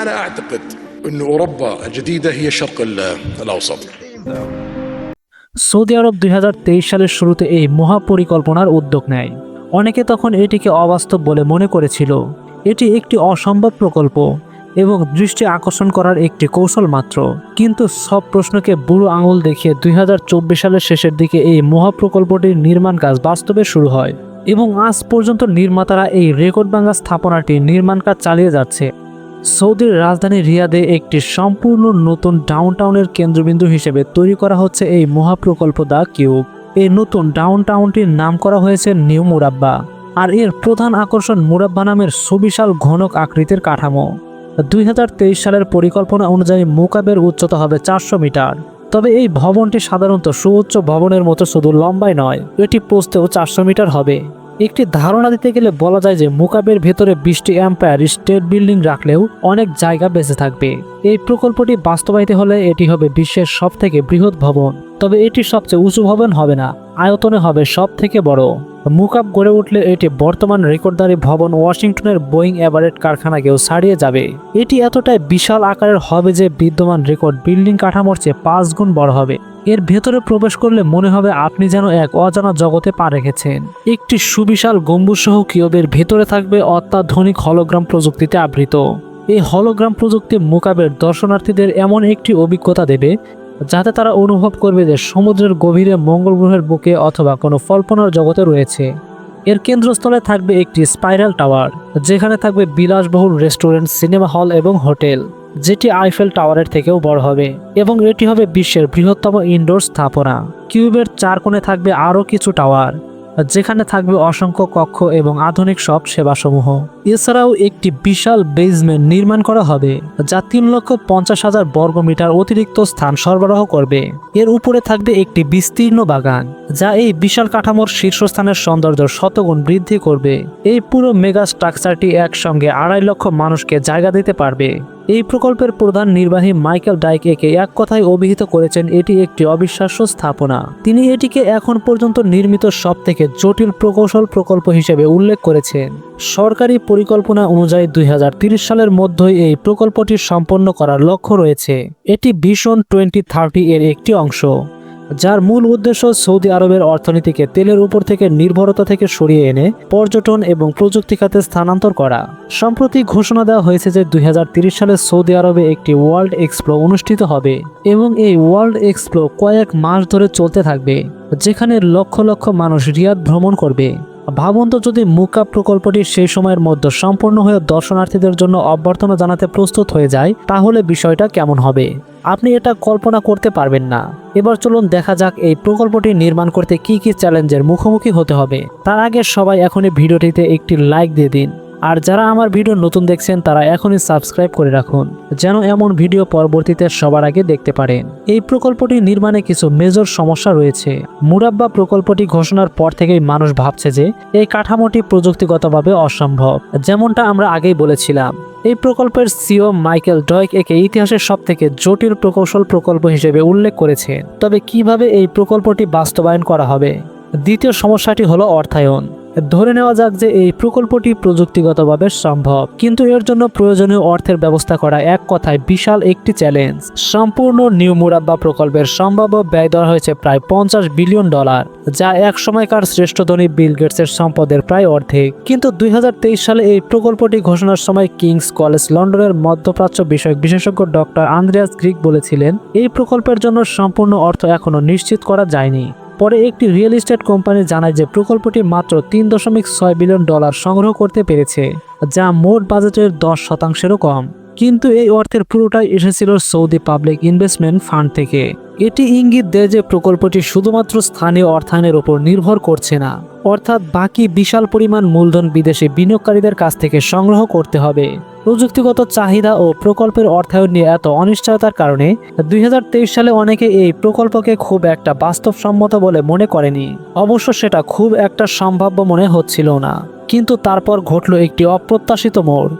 أنا أعتقد أن أوروبا الجديدة هي الشرق ال- الأوسط Saudi আরব দুই সালের শুরুতে এই মহাপরিকল্পনার উদ্যোগ নেয় অনেকে তখন এটিকে অবাস্তব বলে মনে করেছিল এটি একটি অসম্ভব প্রকল্প এবং দৃষ্টি আকর্ষণ করার একটি কৌশল মাত্র কিন্তু সব প্রশ্নকে বুড়ো আঙুল দেখিয়ে দুই সালের শেষের দিকে এই মহাপ্রকল্পটির নির্মাণ কাজ বাস্তবে শুরু হয় এবং আজ পর্যন্ত নির্মাতারা এই রেকর্ড ভাঙা স্থাপনাটি নির্মাণ কাজ চালিয়ে যাচ্ছে সৌদির রাজধানী রিয়াদে একটি সম্পূর্ণ নতুন ডাউনটাউনের কেন্দ্রবিন্দু হিসেবে তৈরি করা হচ্ছে এই মহাপ্রকল্প দ্য কিউব। এই নতুন ডাউনটাউনটির নাম করা হয়েছে নিউ মুরাব্বা, আর এর প্রধান আকর্ষণ মুরাব্বা নামের সুবিশাল ঘনক আকৃতির কাঠামো। দুই হাজার তেইশ সালের পরিকল্পনা অনুযায়ী মোকাবের উচ্চতা হবে চারশো মিটার। তবে এই ভবনটি সাধারণত সুউচ্চ ভবনের মতো শুধু লম্বাই নয়, এটি প্রস্থেও চারশো মিটার হবে। একটি ধারণা দিতে গেলে বলা যায় যে মুকাবের ভেতরে বিশটি অ্যাম্পায়ার স্টেট বিল্ডিং রাখলেও অনেক জায়গা বেঁচে থাকবে। এই প্রকল্পটি বাস্তবায়িত হলে এটি হবে বিশ্বের সব থেকে বৃহৎ ভবন। তবে এটি সবচেয়ে উঁচু ভবন হবে না, আয়তনে হবে সব থেকে বড়। মুকাব গড়ে উঠলে এটি বর্তমান রেকর্ডদারি ভবন ওয়াশিংটনের বোয়িং অ্যাভারেট কারখানাকেও ছাড়িয়ে যাবে। এটি এতটাই বিশাল আকারের হবে যে বিদ্যমান রেকর্ড বিল্ডিং কাঠামোর চেয়ে পাঁচ গুণ বড় হবে। এর ভেতরে প্রবেশ করলে মনে হবে আপনি যেন এক অজানা জগতে পা রেখেছেন। একটি সুবিশাল গম্বুজসহ কিওবের ভেতরে থাকবে অত্যাধুনিক হলোগ্রাম প্রযুক্তিতে আবৃত। এই হলোগ্রাম প্রযুক্তি মোকাবের দর্শনার্থীদের এমন একটি অভিজ্ঞতা দেবে, যাতে তারা অনুভব করবে যে সমুদ্রের গভীরে মঙ্গল গ্রহের বুকে অথবা কোনো ফল্পনার জগতে রয়েছে। এর কেন্দ্রস্থলে থাকবে একটি স্পাইরাল টাওয়ার, যেখানে থাকবে বিলাসবহুল রেস্টুরেন্ট, সিনেমা হল এবং হোটেল। যেটি আইফেল টাওয়ারের থেকেও বড় হবে এবং এটি হবে বিশ্বের বৃহত্তম ইনডোর স্থাপনা। কিউবের চার কোণে থাকবে আরও কিছু টাওয়ার, যেখানে থাকবে অসংখ্য কক্ষ এবং আধুনিক সব সেবাসমূহ। এছাড়াও একটি বিশাল বেজমেন্ট নির্মাণ করা হবে, যা তিন লক্ষ পঞ্চাশ হাজার বর্গমিটার অতিরিক্ত স্থান সরবরাহ করবে। এর উপরে থাকবে একটি বিস্তীর্ণ বাগান, যা এই বিশাল কাঠামোর শীর্ষস্থানের সৌন্দর্য শতগুণ বৃদ্ধি করবে। এই পুরো মেগা স্ট্রাকচারটি একসঙ্গে আড়াই লক্ষ মানুষকে জায়গা দিতে পারবে। এই প্রকল্পের প্রধান নির্বাহী মাইকেল ডাইক একে এক কথায় অভিহিত করেছেন, এটি একটি অবিশ্বাস্য স্থাপনা। তিনি এটিকে এখন পর্যন্ত নির্মিত সব থেকে জটিল প্রকৌশল প্রকল্প হিসেবে উল্লেখ করেছেন। সরকারি পরিকল্পনা অনুযায়ী দুই সালের মধ্যেই এই প্রকল্পটি সম্পন্ন করার লক্ষ্য রয়েছে। এটি ভিশন টোয়েন্টি থার্টি এর একটি অংশ। যার মূল উদ্দেশ্য সৌদি আরবের অর্থনীতিকে তেলের উপর থেকে নির্ভরতা থেকে সরিয়ে এনে পর্যটন এবং প্রযুক্তি খাতে স্থানান্তর করা। সম্প্রতি ঘোষণা দেওয়া হয়েছে যে দুই সালে সৌদি আরবে একটি ওয়ার্ল্ড এক্সপ্লো অনুষ্ঠিত হবে এবং এই ওয়ার্ল্ড এক্সপ্লো কয়েক মাস ধরে চলতে থাকবে, যেখানে লক্ষ লক্ষ মানুষ রিয়াদ ভ্রমণ করবে। ভাবুন তো, যদি মুকা প্রকল্পটি সেই সময়ের মধ্যে সম্পূর্ণ হয়ে দর্শনার্থীদের জন্য অভ্যর্থনা জানাতে প্রস্তুত হয়ে যায়, তাহলে বিষয়টা কেমন হবে? আপনি এটা কল্পনা করতে পারবেন না। এবার চলুন দেখা যাক এই প্রকল্পটি নির্মাণ করতে কি কি চ্যালেঞ্জের মুখোমুখি হতে হবে। তার আগে সবাই এখনই ভিডিওটিতে একটি লাইক দিয়ে দিন। আর যারা আমার ভিডিও নতুন দেখছেন, তারা এখনই সাবস্ক্রাইব করে রাখুন, যেন এমন ভিডিও পরবর্তীতে সবার আগে দেখতে পারেন। এই প্রকল্পটি নির্মাণে কিছু মেজর সমস্যা রয়েছে। মুরাব্বা প্রকল্পটি ঘোষণার পর থেকেই মানুষ ভাবছে যে, এই কাঠামোটি প্রযুক্তিগতভাবে অসম্ভব। যেমনটা আমরা আগেই বলেছিলাম। এই প্রকল্পের সিও মাইকেল ডয়েক একে ইতিহাসের সব থেকে জটিল প্রকৌশল প্রকল্প হিসেবে উল্লেখ করেছেন। তবে কীভাবে এই প্রকল্পটি বাস্তবায়ন করা হবে? দ্বিতীয় সমস্যাটি হলো অর্থায়ন। ধরে নেওয়া যাক যে এই প্রকল্পটি প্রযুক্তিগতভাবে সম্ভব। কিন্তু এর জন্য প্রয়োজনীয় অর্থের ব্যবস্থা করা এক কথায় বিশাল একটি চ্যালেঞ্জ সম্পূর্ণ নিউ মুরাব্বা প্রকল্পের সম্ভাব্য ব্যয় ধরা হয়েছে প্রায় পঞ্চাশ বিলিয়ন ডলার, যা এক সময়কার শ্রেষ্ঠ ধনী বিল গেটসের সম্পদের প্রায় অর্ধেক। কিন্তু দুই হাজার তেইশ সালে এই প্রকল্পটি ঘোষণার সময় কিংস কলেজ লন্ডনের মধ্যপ্রাচ্য বিষয়ক বিশেষজ্ঞ ডক্টর আন্দ্রিয়াস গ্রিক বলেছিলেন, এই প্রকল্পের জন্য সম্পূর্ণ অর্থ এখনও নিশ্চিত করা যায়নি। পরে একটি রিয়েল এস্টেট কোম্পানি জানায় যে প্রকল্পটি মাত্র তিন দশমিক ছয় বিলিয়ন ডলার সংগ্রহ করতে পেরেছে, যা মোট বাজেটের দশ শতাংশেরও কম। কিন্তু এই অর্থের পুরোটাই এসেছিল সৌদি পাবলিক ইনভেস্টমেন্ট ফান্ড থেকে। এটি ইঙ্গিত দেয় যে প্রকল্পটি শুধুমাত্র স্থানীয় অর্থায়নের উপর নির্ভর করছে না, অর্থাৎ বাকি বিশাল পরিমাণ মূলধন বিদেশি বিনিয়োগকারীদের কাছ থেকে সংগ্রহ করতে হবে। প্রযুক্তিগত চাহিদা ও প্রকল্পের অর্থায়ন নিয়ে এত অনিশ্চয়তার কারণে দুই হাজার তেইশ সালে অনেকে এই প্রকল্পকে খুব একটা বাস্তবসম্মত বলে মনে করেনি। অবশ্য সেটা খুব একটা সম্ভাব্য মনে হচ্ছিল না। কিন্তু তারপর ঘটল একটি অপ্রত্যাশিত মোড়।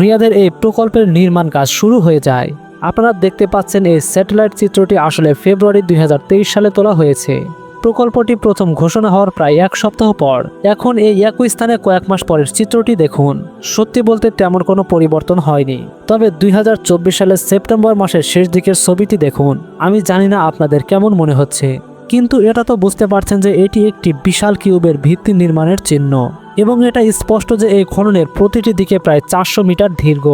রিয়াদের এই প্রকল্পের নির্মাণ কাজ শুরু হয়ে যায়। আপনারা দেখতে পাচ্ছেন এই স্যাটেলাইট চিত্রটি আসলে ফেব্রুয়ারি দুই হাজার তেইশ সালে তোলা হয়েছে। প্রকল্পটি প্রথম ঘোষণা হওয়ার প্রায় এক সপ্তাহ পর। এখন এই একই স্থানে কয়েক মাস পরের চিত্রটি দেখুন। সত্যি বলতে তেমন কোনো পরিবর্তন হয়নি। তবে দুই হাজার চব্বিশ সালের সেপ্টেম্বর মাসের শেষ দিকের ছবিটি দেখুন। আমি জানি না আপনাদের কেমন মনে হচ্ছে। কিন্তু এটা তো বুঝতে পারছেন যে এটি একটি বিশাল কিউবের ভিত্তি নির্মাণের চিহ্ন। এবং এটা স্পষ্ট যে এই খননের প্রতিটি দিকে প্রায় চারশো মিটার দীর্ঘ।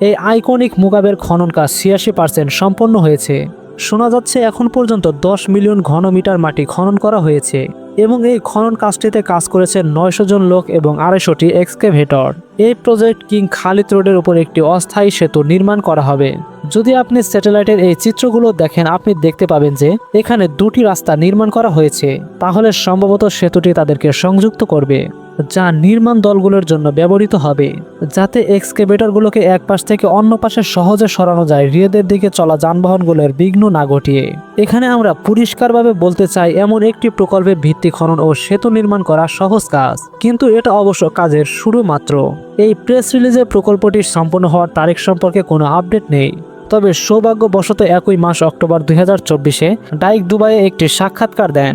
এই আইকনিক মুগাবের খনন কাজ ছিয়াশি পার্সেন্ট সম্পন্ন হয়েছে। শোনা যাচ্ছে এখন পর্যন্ত দশ মিলিয়ন ঘনমিটার মাটি খনন করা হয়েছে এবং এই খনন কাজটিতে কাজ করেছে নয়শো জন লোক এবং আড়াইশোটি এক্সকেভেটর। এই প্রজেক্ট কিং খালিদ রোডের উপর একটি অস্থায়ী সেতু নির্মাণ করা হবে। যদি আপনি স্যাটেলাইটের এই চিত্রগুলো দেখেন, আপনি দেখতে পাবেন যে এখানে দুটি রাস্তা নির্মাণ করা হয়েছে। তাহলে সম্ভবত সেতুটি তাদেরকে সংযুক্ত করবে, যা নির্মাণ দলগুলোর জন্য ব্যবহৃত হবে, যাতে এক্সকেভেটরগুলোকে এক পাশ থেকে অন্য পাশে সহজে সরানো যায় রিয়েদের দিকে চলা যানবাহনগুলোর বিঘ্ন না ঘটিয়ে। এখানে আমরা পরিষ্কারভাবে বলতে চাই, এমন একটি প্রকল্পের ভিত্তি খনন ও সেতু নির্মাণ করা সহজ কাজ। কিন্তু এটা অবশ্য কাজের শুরু মাত্র। এই প্রেস রিলিজে প্রকল্পটি সম্পন্ন হওয়ার তারিখ সম্পর্কে কোনো আপডেট নেই। তবে সৌভাগ্যবশত একই মাস অক্টোবর দুই হাজার চব্বিশে ডাইক দুবাইয়ে একটি সাক্ষাৎকার দেন।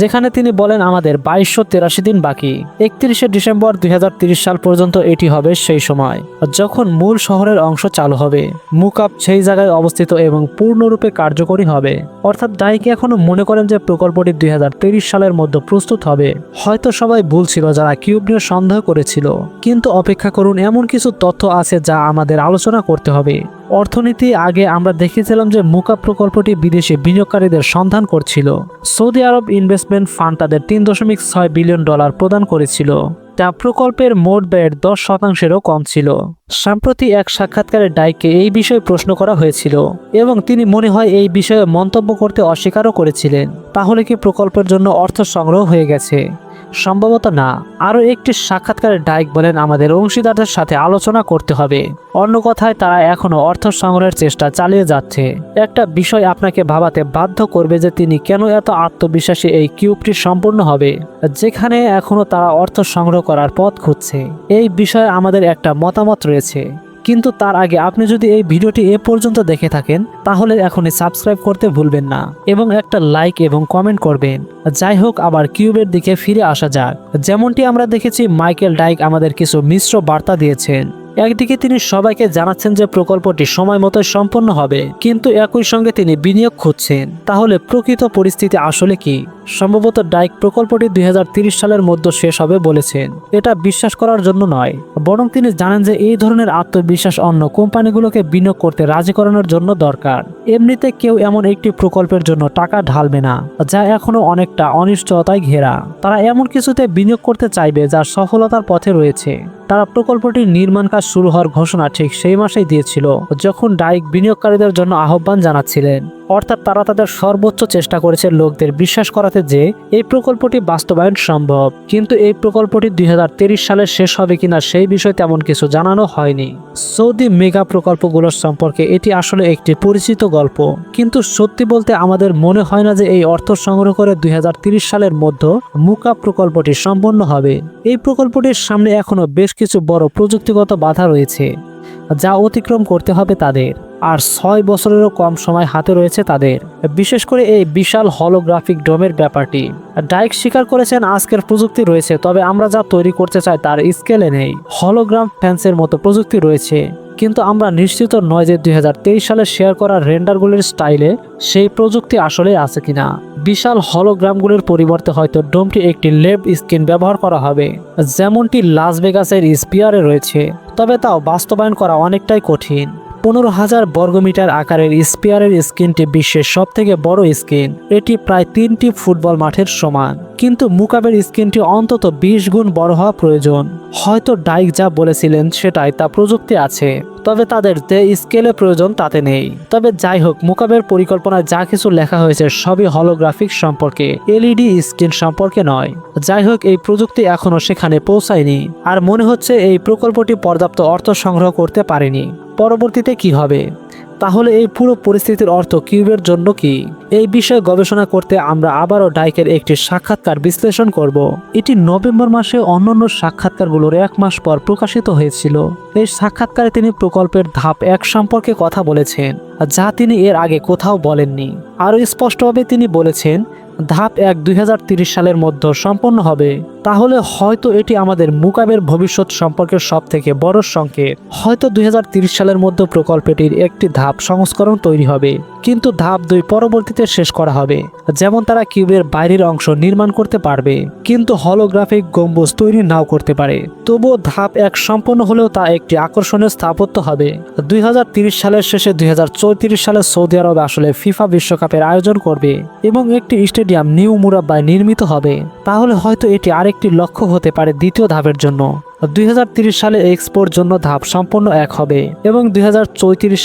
যেখানে তিনি বলেন আমাদের বাইশশো তেরাশি দিন বাকি। একত্রিশে ডিসেম্বর দুই সাল পর্যন্ত এটি হবে সেই সময়, যখন মূল শহরের অংশ চালু হবে। মুকাপ সেই জায়গায় অবস্থিত এবং পূর্ণরূপে কার্যকরী হবে। অর্থাৎ ডাইকে এখনও মনে করেন যে প্রকল্পটি দুই সালের মধ্যে প্রস্তুত হবে। হয়তো সবাই ভুল ছিল যারা কিউব নিয়ে সন্দেহ করেছিল। কিন্তু অপেক্ষা করুন, এমন কিছু তথ্য আছে যা আমাদের আলোচনা করতে হবে। অর্থনীতি আগে আমরা দেখেছিলাম যে মুকা প্রকল্পটি বিদেশি বিনিয়োগকারীদের সন্ধান করছিল। সৌদি আরব ইনভেস্টমেন্ট ফান্ড তাদের তিন দশমিক ছয় বিলিয়ন ডলার প্রদান করেছিল। তা প্রকল্পের মোট ব্যয়ের দশ শতাংশেরও কম ছিল। সম্প্রতি এক সাক্ষাৎকারে ডাইকে এই বিষয়ে প্রশ্ন করা হয়েছিল এবং তিনি মনে হয় এই বিষয়ে মন্তব্য করতে অস্বীকারও করেছিলেন। তাহলে কি প্রকল্পের জন্য অর্থ সংগ্রহ হয়ে গেছে? সম্ভবত না, আরও একটি সাক্ষাৎকারে ডাইক বলেন আমাদের অংশীদারদের সাথে আলোচনা করতে হবে। অন্য কথায়, তারা এখনও অর্থ সংগ্রহের চেষ্টা চালিয়ে যাচ্ছে। একটা বিষয় আপনাকে ভাবাতে বাধ্য করবে যে তিনি কেন এত আত্মবিশ্বাসী এই কিউবটি সম্পূর্ণ হবে, যেখানে এখনও তারা অর্থ সংগ্রহ করার পথ খুঁজছে। এই বিষয়ে আমাদের একটা মতামত রয়েছে। কিন্তু তার আগে আপনি যদি এই ভিডিওটি এ পর্যন্ত দেখে থাকেন, তাহলে এখনই সাবস্ক্রাইব করতে ভুলবেন না এবং একটা লাইক এবং কমেন্ট করবেন। যাই হোক, আবার কিউবের দিকে ফিরে আসা যাক। যেমনটি আমরা দেখেছি, মাইকেল ডাইক আমাদের কিছু মিশ্র বার্তা দিয়েছেন। একদিকে তিনি সবাইকে জানাচ্ছেন যে প্রকল্পটি সময় মতো সম্পন্ন হবে, কিন্তু একই সঙ্গে তিনি বিনিয়োগ খুঁজছেন। তাহলে প্রকৃত পরিস্থিতি আসলে কি? সম্ভবত ডাইক প্রকল্পটি দুই সালের মধ্যে শেষ হবে বলেছেন। এটা বিশ্বাস করার জন্য নয়, বরং তিনি জানেন যে এই ধরনের আত্মবিশ্বাস অন্য কোম্পানিগুলোকে বিনিয়োগ করতে রাজি করানোর জন্য দরকার। এমনিতে কেউ এমন একটি প্রকল্পের জন্য টাকা ঢালবে না, যা এখনও অনেকটা অনিশ্চয়তায় ঘেরা। তারা এমন কিছুতে বিনিয়োগ করতে চাইবে যা সফলতার পথে রয়েছে। তারা প্রকল্পটির নির্মাণ কাজ শুরু হওয়ার ঘোষণা ঠিক সেই মাসেই দিয়েছিল, যখন ডাইক বিনিয়োগকারীদের জন্য আহ্বান জানাচ্ছিলেন। অর্থাৎ তারা তাদের সর্বোচ্চ চেষ্টা করেছে লোকদের বিশ্বাস করাতে যে এই প্রকল্পটি বাস্তবায়ন সম্ভব, কিন্তু এই প্রকল্পটি দুই সালে শেষ হবে কিনা সেই বিষয়ে তেমন কিছু জানানো হয়নি। সৌদি মেগা প্রকল্পগুলোর সম্পর্কে এটি আসলে একটি পরিচিত গল্প, কিন্তু সত্যি বলতে আমাদের মনে হয় না যে এই অর্থ সংগ্রহ করে দুই সালের মধ্যে মুকা প্রকল্পটি সম্পন্ন হবে। এই প্রকল্পটির সামনে এখনও বেশ কিছু বড় প্রযুক্তিগত বাধা রয়েছে, যা অতিক্রম করতে হবে তাদের। আর ছয় বছরেরও কম সময় হাতে রয়েছে তাদের। বিশেষ করে এই বিশাল হলোগ্রাফিক ডোমের ব্যাপারটি। ডাইক স্বীকার করেছেন, আজকের প্রযুক্তি রয়েছে, তবে আমরা যা তৈরি করতে চাই তার স্কেলে নেই। হলোগ্রাম ফ্যান্সের মতো প্রযুক্তি রয়েছে। কিন্তু আমরা নিশ্চিত নয় যে দুই হাজার তেইশ সালে শেয়ার করা রেন্ডারগুলির স্টাইলে সেই প্রযুক্তি আসলে আছে কিনা। বিশাল হলোগ্রামগুলির পরিবর্তে হয়তো ডোমটি একটি লেব স্ক্রিন ব্যবহার করা হবে, যেমনটি লাস ভেগাসের স্পিয়ারে রয়েছে। তবে তাও বাস্তবায়ন করা অনেকটাই কঠিন। পনেরো হাজার বর্গমিটার আকারের স্পেয়ারের স্ক্রিনটি বিশ্বের সবথেকে বড় স্ক্রিন। এটি প্রায় তিনটি ফুটবল মাঠের সমান। কিন্তু মুকাবের স্ক্রিনটি অন্তত বিশ গুণ বড় হওয়া প্রয়োজন। হয়তো ডাইক যা বলেছিলেন সেটাই তা প্রযুক্তি আছে, তবে তাদের যে স্কেলে প্রয়োজন তাতে নেই। তবে যাই হোক, মুকাবের পরিকল্পনায় যা কিছু লেখা হয়েছে সবই হলোগ্রাফিক সম্পর্কে, এলইডি স্ক্রিন সম্পর্কে নয়। যাই হোক, এই প্রযুক্তি এখনও সেখানে পৌঁছায়নি, আর মনে হচ্ছে এই প্রকল্পটি পর্যাপ্ত অর্থ সংগ্রহ করতে পারেনি। পরবর্তীতে কি হবে? তাহলে এই পুরো পরিস্থিতির অর্থ কিউবের জন্য কি? এই বিষয়ে গবেষণা করতে আমরা আবারও ডাইকের একটি সাক্ষাৎকার বিশ্লেষণ করব। এটি নভেম্বর মাসে অন্যান্য সাক্ষাৎকারগুলোর এক মাস পর প্রকাশিত হয়েছিল। এই সাক্ষাৎকারে তিনি প্রকল্পের ধাপ এক সম্পর্কে কথা বলেছেন, যা তিনি এর আগে কোথাও বলেননি। আরও স্পষ্টভাবে তিনি বলেছেন ধাপ এক দুই সালের মধ্যে সম্পন্ন হবে। তাহলে হয়তো এটি আমাদের মুকাবের ভবিষ্যৎ সম্পর্কে সব থেকে বড় সংকেত। হয়তো দুই সালের মধ্যে প্রকল্পটির একটি ধাপ সংস্করণ তৈরি হবে, কিন্তু ধাপ দুই পরবর্তীতে শেষ করা হবে, যেমন তারা কিউবের বাইরের অংশ নির্মাণ করতে পারবে, কিন্তু হলোগ্রাফিক গম্বুজ তৈরি নাও করতে পারে। তবুও ধাপ এক সম্পন্ন হলেও তা একটি আকর্ষণীয় স্থাপত্য হবে। দুই সালের শেষে দুই হাজার চৌত্রিশ সালে সৌদি আরব আসলে ফিফা বিশ্বকাপের আয়োজন করবে এবং একটি স্টেডিয়াম নিউ মুরাব্বায় নির্মিত হবে, তাহলে হয়তো এটি আরেকটি লক্ষ্য হতে পারে দ্বিতীয় ধাপের জন্য। দুই সালে এক্সপোর জন্য ধাপ সম্পন্ন এক হবে এবং দুই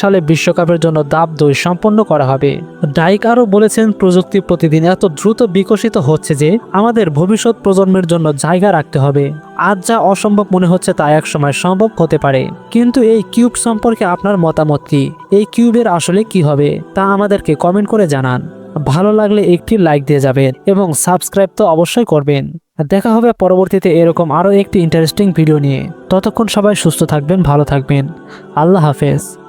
সালে বিশ্বকাপের জন্য ধাপ দুই সম্পন্ন করা হবে। ডাইক আরও বলেছেন, প্রযুক্তি প্রতিদিন এত দ্রুত বিকশিত হচ্ছে যে আমাদের ভবিষ্যৎ প্রজন্মের জন্য জায়গা রাখতে হবে। আজ যা অসম্ভব মনে হচ্ছে তা একসময় সম্ভব হতে পারে। কিন্তু এই কিউব সম্পর্কে আপনার মতামত কি? এই কিউবের আসলে কি হবে, তা আমাদেরকে কমেন্ট করে জানান। ভালো লাগলে একটি লাইক দিয়ে যাবেন এবং সাবস্ক্রাইব তো অবশ্যই করবেন। দেখা হবে পরবর্তীতে এরকম আরও একটি ইন্টারেস্টিং ভিডিও নিয়ে। ততক্ষণ সবাই সুস্থ থাকবেন, ভালো থাকবেন। আল্লাহ হাফেজ।